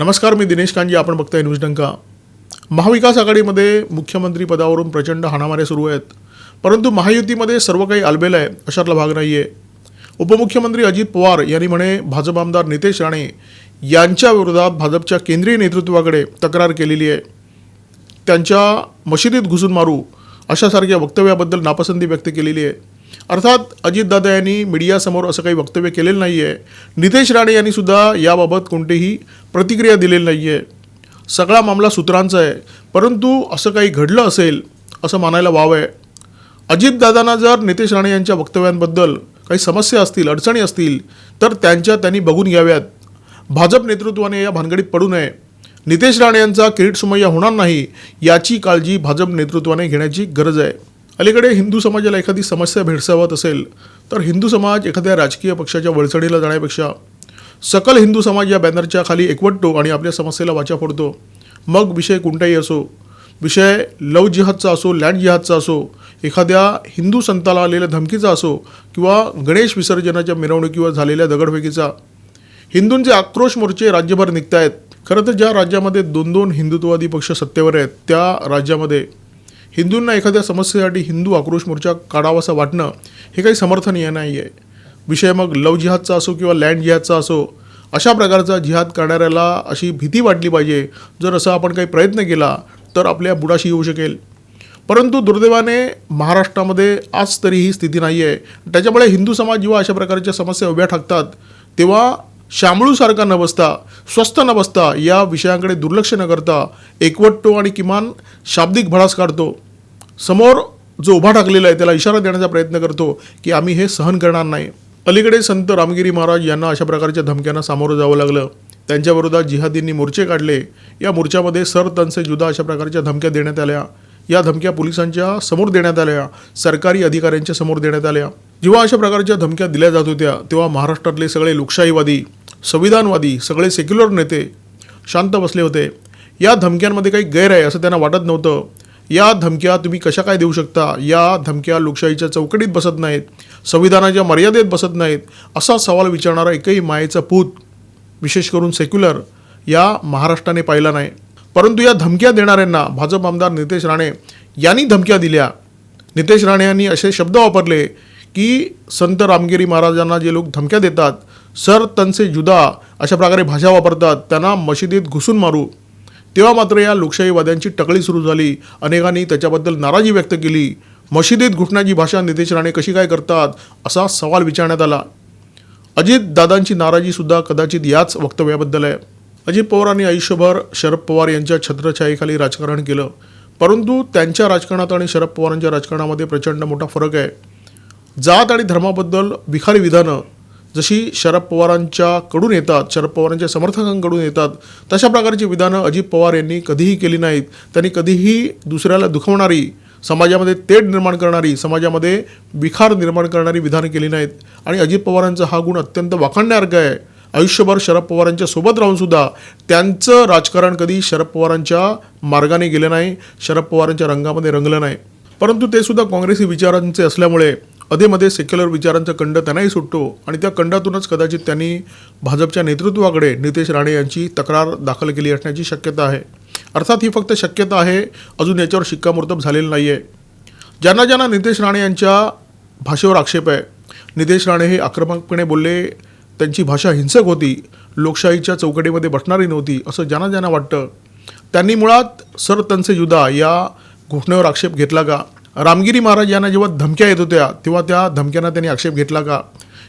नमस्कार मी दिनेश कांजी आपण बघताय न्यूज डंका. महाविकास आघाडीमध्ये मुख्यमंत्री पदावरून प्रचंड हाणामाऱ्या सुरू आहेत. परंतु महायुतीमध्ये सर्व काही आलबेलं आहे अशातला भाग नाही आहे उपमुख्यमंत्री अजित पवार यांनी म्हणे भाजप आमदार नितेश राणे यांच्या विरोधात भाजपच्या केंद्रीय नेतृत्वाकडे तक्रार केलेली आहे. त्यांच्या मशिदीत घुसून मारू अशासारख्या वक्तव्याबद्दल नापसंती व्यक्त केलेली आहे. अर्थात अजितदादा यांनी मीडियासमोर असं काही वक्तव्य केलेलं नाही आहे नितेश राणे यांनी सुद्धा याबाबत कोणतीही प्रतिक्रिया दिलेली नाही आहे सगळा मामला सूत्रांचा आहे. परंतु असं काही घडलं असेल असं मानायला वाव आहे अजितदादांना जर नितेश राणे यांच्या वक्तव्यांबद्दल काही समस्या असतील अडचणी असतील तर त्यांच्या त्यांनी बघून घ्याव्यात. भाजप नेतृत्वाने या भानगडीत पडू नये. नितेश राणे यांचा किरीट सुमय्या होणार नाही याची काळजी भाजप नेतृत्वाने घेण्याची गरज आहे. अलीकडे हिंदू समाजाला एखादी समस्या भेडसावत असेल तर हिंदू समाज एखाद्या राजकीय पक्षाच्या वळचडीला जाण्यापेक्षा सकल हिंदू समाज या बॅनरच्या खाली एकवटतो आणि आपल्या समस्येला वाचा फोडतो. मग विषय कोणताही असो विषय लव जिहादचा असो लँड जिहादचा असो एखाद्या हिंदू संताला आलेल्या धमकीचा असो किंवा गणेश विसर्जनाच्या मिरवणुकीवर झालेल्या दगडफेकीचा हिंदूंचे आक्रोश मोर्चे राज्यभर निघत आहेत खरं तर ज्या राज्यामध्ये दोन दोन हिंदुत्ववादी पक्ष सत्तेवर आहेत त्या राज्यामध्ये हिंदूंना एखाद्या समस्येसाठी हिंदू आक्रोश मोर्चा काढावासा वाटणं हे काही समर्थनीय नाही आहे. विषय मग लव जिहादचा असो किंवा लँड जिहादचा असो अशा प्रकारचा जिहाद करणाऱ्याला अशी भीती वाटली पाहिजे. जर असा आपण काही प्रयत्न केला तर आपल्या बुडाशी येऊ शकेल. परंतु दुर्दैवाने महाराष्ट्रामध्ये आज तरी ही स्थिती नाही आहे त्याच्यामुळे हिंदू समाज जेव्हा अशा प्रकारच्या समस्या उभ्या ठाकतात तेव्हा शामळूसारखा न बसता स्वस्त न बसता या विषयांकडे दुर्लक्ष न करता एकवटतो आणि किमान शाब्दिक भडास काढतो. समोर जो उभा टाकलेला आहे त्याला इशारा देण्याचा प्रयत्न करतो की आम्ही हे सहन करणार नाही. अलीकडे संत रामगिरी महाराज यांना अशा प्रकारच्या धमक्यांना सामोरं जावं लागलं. त्यांच्याविरोधात जिहादींनी मोर्चे काढले. या मोर्चामध्ये सर तनसे जुदा अशा प्रकारच्या धमक्या देण्यात आल्या. या धमक्या पोलिसांच्या समोर देण्यात आल्या. सरकारी अधिकाऱ्यांच्या समोर देण्यात आल्या. जेव्हा अशा प्रकारच्या धमक्या दिल्या जात होत्या तेव्हा महाराष्ट्रातले सगळे लोकशाहीवादी संविधानवादी सगळे सेक्युलर नेते शांत बसले होते. या धमक्यांमध्ये काही गैर आहे असं त्यांना वाटत नव्हतं. या धमक्या तुम्ही कशा काय देऊ शकता? या धमक्या लोकशाहीच्या चौकटीत बसत नाहीत. संविधानाच्या मर्यादेत बसत नाहीत. असा सवाल विचारणारा एकही मायेचा पूत विशेष करून सेक्युलर या महाराष्ट्राने पाहिला नाही. परंतु या धमक्या देणाऱ्यांना भाजप आमदार नितेश राणे यांनी धमक्या दिल्या. नितेश राणे यांनी असे शब्द वापरले की संत रामगिरी महाराजांना जे लोक धमक्या देतात सर तनसे जुदा अशा प्रकारे भाषा वापरतात त्यांना मशिदीत घुसून मारू. तेव्हा मात्र या लोकशाहीवाद्यांची टकळी सुरू झाली. अनेकांनी त्याच्याबद्दल नाराजी व्यक्त केली. मशिदीत घुटण्याची भाषा नितेश राणे कशी काय करतात असा सवाल विचारण्यात आला. अजित दादांची नाराजीसुद्धा कदाचित याच वक्तव्याबद्दल आहे. अजित पवारांनी आयुष्यभर शरद पवार यांच्या छत्रछायेखाली राजकारण केलं. परंतु त्यांच्या राजकारणात आणि शरद पवारांच्या राजकारणामध्ये प्रचंड मोठा फरक आहे. जात आणि धर्माबद्दल विखारी विधानं जशी शरद पवारांच्या कडून येतात शरद पवारांच्या समर्थकांकडून येतात तशा प्रकारची विधानं अजित पवार यांनी कधीही केली नाहीत. त्यांनी कधीही दुसऱ्याला दुखवणारी समाजामध्ये तेढ निर्माण करणारी समाजामध्ये विखार निर्माण करणारी विधानं केली नाहीत. आणि अजित पवारांचा हा गुण अत्यंत वाखाणण्यासारखा आहे. आयुष्यभर शरद पवारांच्या सोबत राहूनसुद्धा त्यांचं राजकारण कधी शरद पवारांच्या मार्गाने गेलं नाही शरद पवारांच्या रंगामध्ये रंगलं नाही. परंतु ते सुद्धा काँग्रेसी विचारांचे असल्यामुळे अधेमध्ये सेक्युलर विचारांचा कंड त्यांनाही सुटतो आणि त्या कंडातूनच कदाचित त्यांनी भाजपच्या नेतृत्वाकडे नितेश राणे यांची तक्रार दाखल केली असण्याची शक्यता आहे. अर्थात ही फक्त शक्यता आहे अजून याच्यावर शिक्कामोर्तब झालेलं नाही आहे ज्यांना ज्यांना नितेश राणे यांच्या भाषेवर आक्षेप आहे नितेश राणे हे आक्रमकपणे बोलले त्यांची भाषा हिंसक होती लोकशाहीच्या चौकटीमध्ये बसणारी नव्हती असं ज्यांना ज्यांना वाटतं त्यांनी मुळात सर तनसे युदा या घोषणेवर आक्षेप घेतला का? रामगिरी महाराज यांना जेव्हा धमक्या येत होत्या तेव्हा त्या धमक्यांना त्यांनी आक्षेप घेतला का?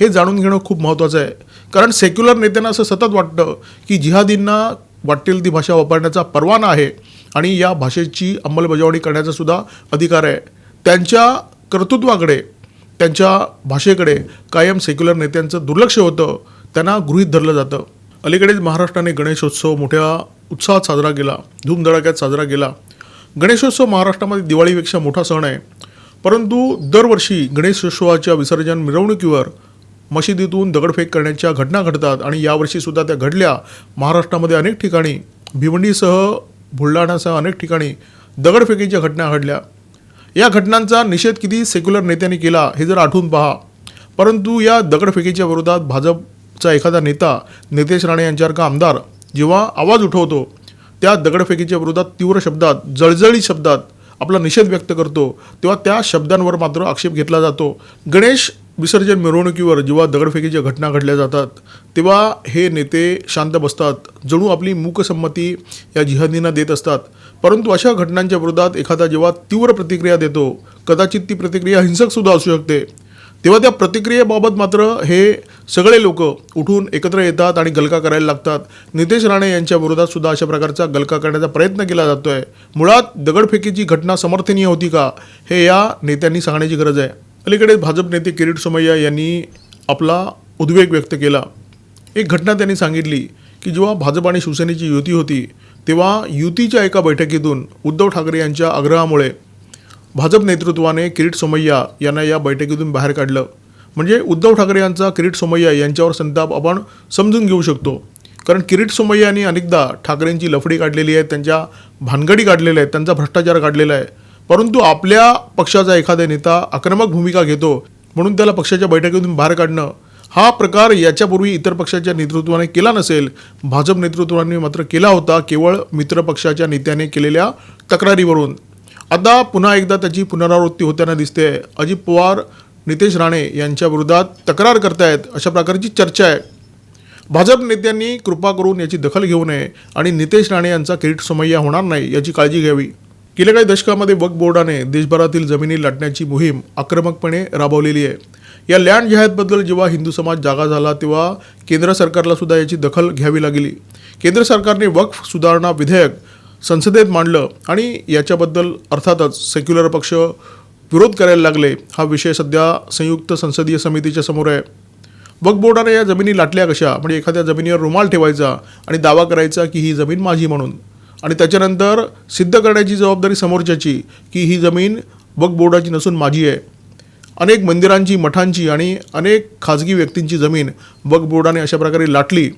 हे जाणून घेणं खूप महत्त्वाचं आहे. कारण सेक्युलर नेत्यांना असं सतत वाटतं की जिहादींना वाटेल ती भाषा वापरण्याचा परवाना आहे आणि या भाषेची अंमलबजावणी करण्याचा सुद्धा अधिकार आहे. त्यांच्या कर्तृत्वाकडे त्यांच्या भाषेकडे कायम सेक्युलर नेत्यांचं दुर्लक्ष होतं त्यांना गृहीत धरलं जातं. अलीकडेच महाराष्ट्राने गणेशोत्सव मोठ्या उत्साहात साजरा केला धूमधडाक्यात साजरा केला. गणेशोत्सव महाराष्ट्रामध्ये दिवाळीपेक्षा मोठा सण आहे. परंतु दरवर्षी गणेशोत्सवाच्या विसर्जन मिरवणुकीवर मशिदीतून दगडफेक करण्याच्या घटना घडतात आणि यावर्षीसुद्धा त्या घडल्या. महाराष्ट्रामध्ये अनेक ठिकाणी भिवंडीसह बुलढाण्यासह अनेक ठिकाणी दगडफेकीच्या घटना घडल्या. या घटनांचा निषेध किती सेक्युलर नेत्यांनी केला हे जर आठवून पहा. परंतु या दगडफेकीच्या विरोधात भाजपचा एखादा नेता नितेश राणे यांच्यासारखा आमदार जेव्हा आवाज उठवतो त्या दगडफेकीच्या विरोधात तीव्र शब्दात जळजळी शब्दात आपला निषेध व्यक्त करतो. तेव्हा त्या शब्दांवर मात्र आक्षेप घेतला जातो. गणेश विसर्जन मिरवणुकीवर जेव्हा दगडफेकीच्या घटना घडल्या जातात तेव्हा हे नेते शांत बसतात. जणू आपली मूकसंमती या जिहादींना देत असतात. परंतु अशा घटनांच्या विरोधात एखादा जेव्हा तीव्र प्रतिक्रिया देतो कदाचित ती प्रतिक्रिया हिंसकसुद्धा असू शकते. तेव्हा त्या प्रतिक्रियेबाबत मात्र हे सगळे लोक उठून एकत्र येतात आणि गलका करायला लागतात. नितेश राणे यांच्या विरोधात सुद्धा अशा प्रकारचा गलका करण्याचा प्रयत्न केला जातो आहे मुळात दगडफेकीची घटना समर्थनीय होती का? हे या नेत्यांनी सांगण्याची गरज आहे. अलीकडे भाजप नेते किरीट सोमय्या यांनी आपला उद्वेग व्यक्त केला. एक घटना त्यांनी सांगितली की जेव्हा भाजप आणि शिवसेनेची युती होती तेव्हा युतीच्या एका बैठकीतून उद्धव ठाकरे यांच्या आग्रहामुळे भाजप नेतृत्वाने किरीट सोमय्या यांना या बैठकीतून बाहेर काढलं. म्हणजे उद्धव ठाकरे यांचा किरीट सोमय्या यांच्यावर संताप आपण समजून घेऊ शकतो. कारण किरीट सोमय्या यांनी अनेकदा ठाकरेंची लफडी काढलेली आहे त्यांच्या भानगडी काढलेल्या आहेत त्यांचा भ्रष्टाचार काढलेला आहे. परंतु आपल्या पक्षाचा एखादा नेता आक्रमक भूमिका घेतो म्हणून त्याला पक्षाच्या बैठकीतून बाहेर काढणं हा प्रकार याच्यापूर्वी इतर पक्षाच्या नेतृत्वाने केला नसेल. भाजप नेतृत्वाने मात्र केला होता केवळ मित्र पक्षाच्या नेत्याने केलेल्या तक्रारीवरून. आता पुन्हा एकदा त्याची पुनरावृत्ती होताना दिसते. अजित पवार नितेश राणे यांच्या विरोधात तक्रार करतायत अशा प्रकारची चर्चा आहे. भाजप नेत्यांनी कृपा करून याची दखल घेऊ नये आणि नितेश राणे यांचा किरीट समय्या होणार नाही याची काळजी घ्यावी. गेल्या काही दशकामध्ये वक्फ बोर्डाने देशभरातील जमिनी लाटण्याची मोहीम आक्रमकपणे राबवलेली आहे. या लँड जिहादबद्दल जेव्हा हिंदू समाज जागा झाला तेव्हा केंद्र सरकारला सुद्धा याची दखल घ्यावी लागली. केंद्र सरकारने वक्फ सुधारणा विधेयक संसदेत मांडलं आणि याच्याबद्दल अर्थातच सेक्युलर पक्ष विरोध करायला लागले हा विषय सध्या संयुक्त संसदीय समितीच्या समोर आहे. वक्फ बोर्डाने या जमिनी लाटल्या कशा? म्हणजे एखाद्या जमिनीवर रुमाल ठेवायचा आणि दावा करायचा की ही जमीन माझी म्हणून. आणि त्याच्यानंतर सिद्ध करण्याची जबाबदारी समोरच्याची की ही जमीन वक्फ बोर्डाची नसून माझी आहे. अनेक मंदिरांची मठांची आणि अनेक खाजगी व्यक्तींची जमीन वक्फ बोर्डाने अशा प्रकारे लाटली.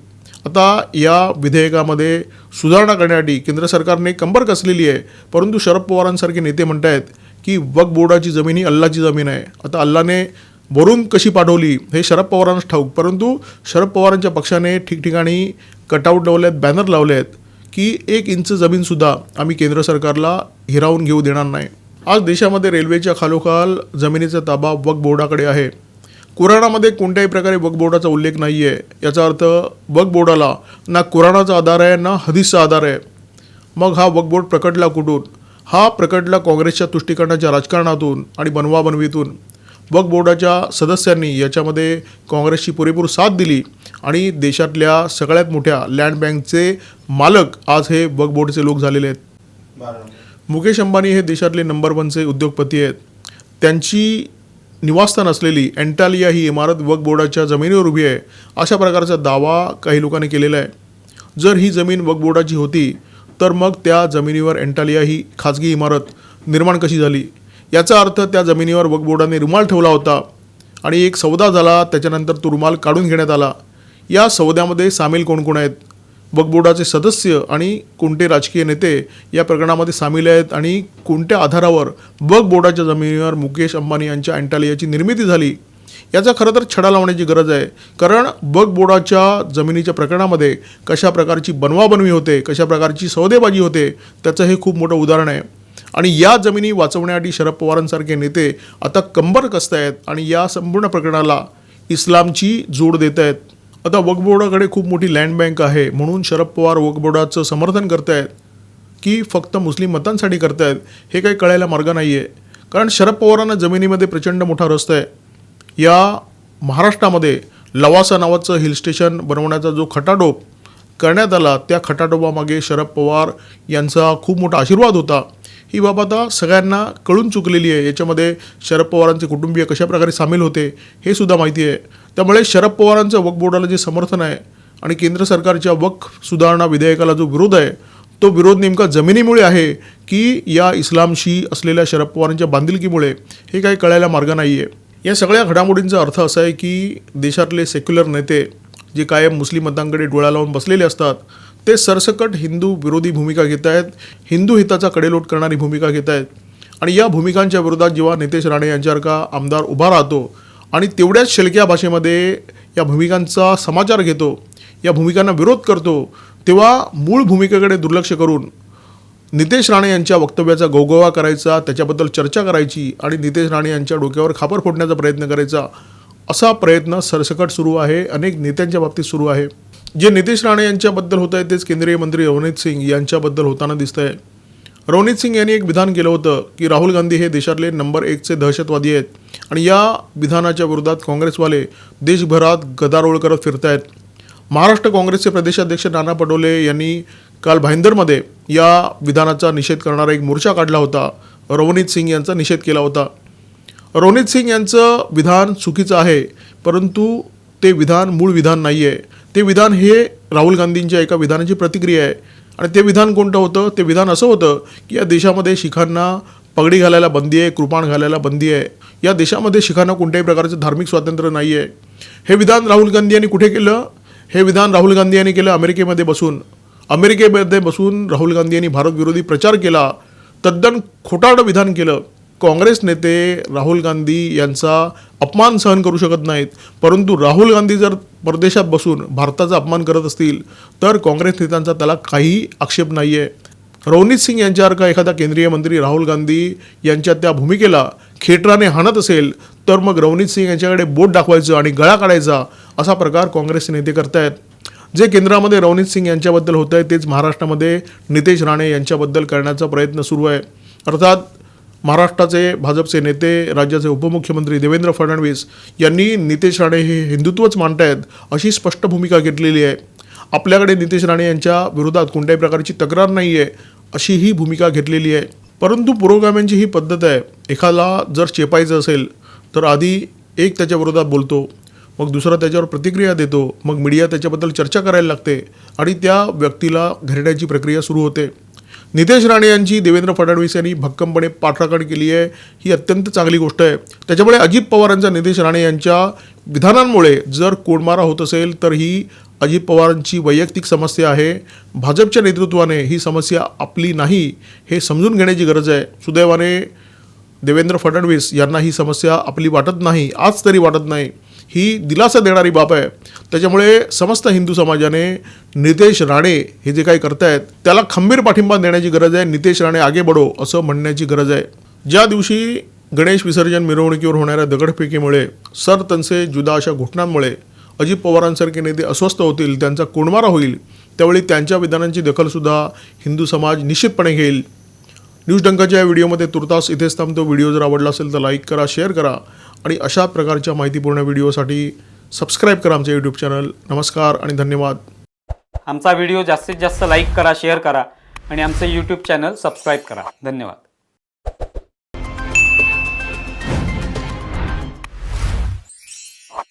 आता या विधेयकामध्ये सुधारणा करण्यासाठी केंद्र सरकारने कंबर कसलेली आहे परंतु शरद पवारांसारखे नेते म्हणत आहेत की वक्फ बोर्डाची जमीन ही अल्लाची जमीन आहे. आता अल्लाने वरून कशी पाठवली हे शरद पवारांनाच ठाऊक परंतु शरद पवारांच्या पक्षाने ठिकठिकाणी कटआउट लावले आहेत बॅनर लावले आहेत की एक इंच जमीनसुद्धा आम्ही केंद्र सरकारला हिरावून घेऊ देणार नाही. आज देशामध्ये रेल्वेच्या खालोखाल जमिनीचा ताबा वक्फ बोर्डाकडे आहे. कुराणामध्ये कोणत्याही प्रकारे बोर्डाचा उल्लेख नाही आहे याचा अर्थ बोर्डाला ना कुराणाचा आधार आहे ना हदीसचा आधार आहे. मग हा बोर्ड प्रकटला कुठून? हा प्रकटला काँग्रेसच्या तुष्टीकरणाच्या राजकारणातून आणि बनवाबनवीतून वक्फ बोर्डाच्या सदस्यांनी याच्यामध्ये काँग्रेसची पुरेपूर साथ दिली आणि देशातल्या सगळ्यात मोठ्या लँड बँकचे मालक आज हे बोर्डचे लोक झालेले आहेत. मुकेश अंबानी हे देशातले नंबर वनचे उद्योगपती आहेत. त्यांची निवासस्थान असलेली एन्टालिया ही इमारत वक्फ बोर्डाच्या जमिनीवर उभी आहे. अशा प्रकारचा दावा काही लोकांनी केलेला आहे. जर ही जमीन वक्फ बोर्डाची होती तर मग त्या जमिनीवर एन्टालिया ही खाजगी इमारत निर्माण कशी झाली? याचा अर्थ त्या जमिनीवर वक्फ बोर्डाने रुमाल ठेवला होता आणि एक सौदा झाला त्याच्यानंतर तो रुमाल काढून घेण्यात आला. या सौद्यामध्ये सामील कोण कोण आहेत? वक्फ बोर्डाचे सदस्य आणि कोणते राजकीय नेते या प्रकरणामध्ये सामील आहेत आणि कोणत्या आधारावर वक्फ बोर्डाच्या जमिनीवर मुकेश अंबानी यांच्या अँटालियाची निर्मिती झाली याचा खरं तर छडा लावण्याची गरज आहे. कारण वक्फ बोर्डाच्या जमिनीच्या प्रकरणामध्ये कशा प्रकारची बनवाबनवी होते कशा प्रकारची सौदेबाजी होते त्याचं हे खूप मोठं उदाहरण आहे. आणि या जमिनी वाचवण्यासाठी शरद पवारांसारखे नेते आता कंबर कसत आहेत आणि या संपूर्ण प्रकरणाला इस्लामची जोड देत आहेत आता वकबोर्डाकडे खूप मोठी लँड बँक आहे. म्हणून शरद पवार वक्फ समर्थन करतायत की फक्त मुस्लिम मतांसाठी करतायत हे काही कळायला मार्ग नाही आहे कारण शरद पवारांना जमिनीमध्ये प्रचंड मोठा रस्ता आहे. या महाराष्ट्रामध्ये लवासा नावाचं हिल स्टेशन बनवण्याचा जो खटाटोप करण्यात आला त्या खटाटोपामागे शरद पवार यांचा खूप मोठा आशीर्वाद होता. ही बाब आता सगळ्यांना कळून चुकलेली आहे. याच्यामध्ये शरद पवारांचे कुटुंबीय कशा प्रकारे सामील होते हे सुद्धा माहिती आहे. त्यामुळे शरद पवारांचं वक्फ बोर्डाला जे समर्थन आहे आणि केंद्र सरकारच्या वक्फ सुधारणा विधेयकाला जो विरोध आहे तो विरोध नेमका जमिनीमुळे आहे की या इस्लामशी असलेल्या शरद पवारांच्या बांधिलकीमुळे हे काही कळायला मार्ग नाही आहे या सगळ्या घडामोडींचा अर्थ असा आहे की देशातले सेक्युलर नेते जे कायम मुस्लिम मतांकडे डोळा लावून बसलेले असतात ते सरसकट हिंदू विरोधी भूमिका घेत आहेत हिंदू हिताचा कडेलोट करणारी भूमिका घेत आहेत. आणि या भूमिकांच्या विरोधात जेव्हा नितेश राणे यांच्यासारखा आमदार उभा राहतो आणि तेवढ्याच शेलक्या भाषेमध्ये या भूमिकांचा समाचार घेतो या भूमिकांना विरोध करतो तेव्हा मूळ भूमिकेकडे दुर्लक्ष करून नितेश राणे यांच्या वक्तव्याचा गोगोवा करायचा त्याच्याबद्दल चर्चा करायची आणि नितेश राणे यांच्या डोक्यावर खापर फोडण्याचा प्रयत्न करायचा असा प्रयत्न सरसकट सुरू आहे अनेक नेत्यांच्या बाबतीत सुरू आहे. जे नितेश राणे यांच्याबद्दल होत आहे तेच केंद्रीय मंत्री रवनीत सिंग यांच्याबद्दल होताना दिसत आहे रवनीत सिंग यांनी एक विधान केलं होतं की राहुल गांधी हे देशातले नंबर एकचे दहशतवादी आहेत आणि या विधानाच्या विरोधात काँग्रेसवाले देशभरात गदारोळ करत फिरत आहेत महाराष्ट्र काँग्रेसचे प्रदेशाध्यक्ष नाना पटोले यांनी काल भाईंदरमध्ये या विधानाचा निषेध करणारा एक मोर्चा काढला होता. रवनीत सिंग यांचा निषेध केला होता. रोनित सिंग यांचं विधान चुकीचं आहे परंतु ते विधान मूळ विधान नाही आहे ते विधान हे राहुल गांधींच्या एका विधानाची प्रतिक्रिया आहे. आणि ते विधान कोणतं होतं? ते विधान असं होतं की या देशामध्ये शिखांना पगडी घालायला बंदी आहे कृपाण घालायला बंदी आहे. या देशामध्ये शिखांना कोणत्याही प्रकारचं धार्मिक स्वातंत्र्य नाही आहे हे विधान राहुल गांधी यांनी कुठे केलं? हे विधान राहुल गांधी यांनी केलं अमेरिकेमध्ये बसून. अमेरिकेमध्ये बसून राहुल गांधी यांनी भारतविरोधी प्रचार केला. तद्दन खोटारडं विधान केलं. काँग्रेस नेते राहुल गांधी यांचा अपमान सहन करू शकत नाहीत. परंतु राहुल गांधी जर परदेशात बसून भारताचा अपमान करत असतील तर काँग्रेस नेत्यांचा त्याला काही आक्षेप नाही आहे रवनीत सिंग यांच्यासारखा एखादा केंद्रीय मंत्री राहुल गांधी यांच्या त्या भूमिकेला खेटराने हाणत असेल तर मग रवनीत सिंग यांच्याकडे बोट दाखवायचं आणि गळा काढायचा असा प्रकार काँग्रेसचे नेते करतायत. जे केंद्रामध्ये रवनीत सिंग यांच्याबद्दल होत आहे तेच महाराष्ट्रामध्ये नितेश राणे यांच्याबद्दल करण्याचा प्रयत्न सुरू आहे. अर्थात महाराष्ट्राचे भाजपचे नेते राज्याचे उपमुख्यमंत्री देवेंद्र फडणवीस यांनी नितेश राणे हे हिंदुत्वच मांडतायत अशी स्पष्ट भूमिका घेतलेली आहे. आपल्याकडे नितेश राणे यांच्या विरोधात कोणत्याही प्रकारची तक्रार नाही आहे अशी ही भूमिका घेतलेली आहे. परंतु पुरोगाम्यांची ही पद्धत आहे. एखादा जर चेपायचं असेल तर आधी एक त्याच्या विरोधात बोलतो मग दुसरा त्याच्यावर प्रतिक्रिया देतो मग मीडिया त्याच्याबद्दल चर्चा करायला लागते आणि त्या व्यक्तीला घेरण्याची प्रक्रिया सुरू होते. नितेश राणे यांची देवेंद्र फडणवीस यांनी भक्कमपणे पाठराखण केली आहे. ही अत्यंत चांगली गोष्ट आहे. त्याच्यामुळे अजित पवारांच्या नितेश राणे यांच्या विधानांमुळे जर कोडमारा होत असेल तर ही अजित पवारांची वैयक्तिक समस्या आहे. भाजपच्या नेतृत्वाने ही समस्या आपली नाही हे समजून घेण्याची गरज आहे. सुदैवाने देवेंद्र फडणवीस यांना ही समस्या आपली वाटत नाही आज तरी वाटत नाही. ही दिलासा देणारी बाब आहे. त्याच्यामुळे समस्त हिंदू समाजाने नितेश राणे हे जे काही करतायत त्याला खंबीर पाठिंबा देण्याची गरज आहे. नितेश राणे आगे बढो असं म्हणण्याची गरज आहे. ज्या दिवशी गणेश विसर्जन मिरवणुकीवर होणाऱ्या दगडफेकीमुळे सरतनसे जुदा अशा घटनांमुळे अजित पवारांसारखे नेते अस्वस्थ होतील त्यांचा कोणमारा होईल त्यावेळी त्यांच्या विधानांची दखलसुद्धा हिंदू समाज निश्चितपणे घेईल. न्यूज डंकाच्या या व्हिडिओमध्ये तुर्तास इथेच थांबतो. व्हिडिओ जर आवडला असेल तर लाईक करा शेअर करा. आणि अशा प्रकारच्या माहितीपूर्ण व्हिडिओसाठी सबस्क्राईब करा आमचे यूट्यूब चॅनल नमस्कार आणि धन्यवाद. आमचा व्हिडिओ जास्तीत जास्त लाईक करा शेअर करा आणि आमचं यूट्यूब चॅनल सबस्क्राईब करा. धन्यवाद.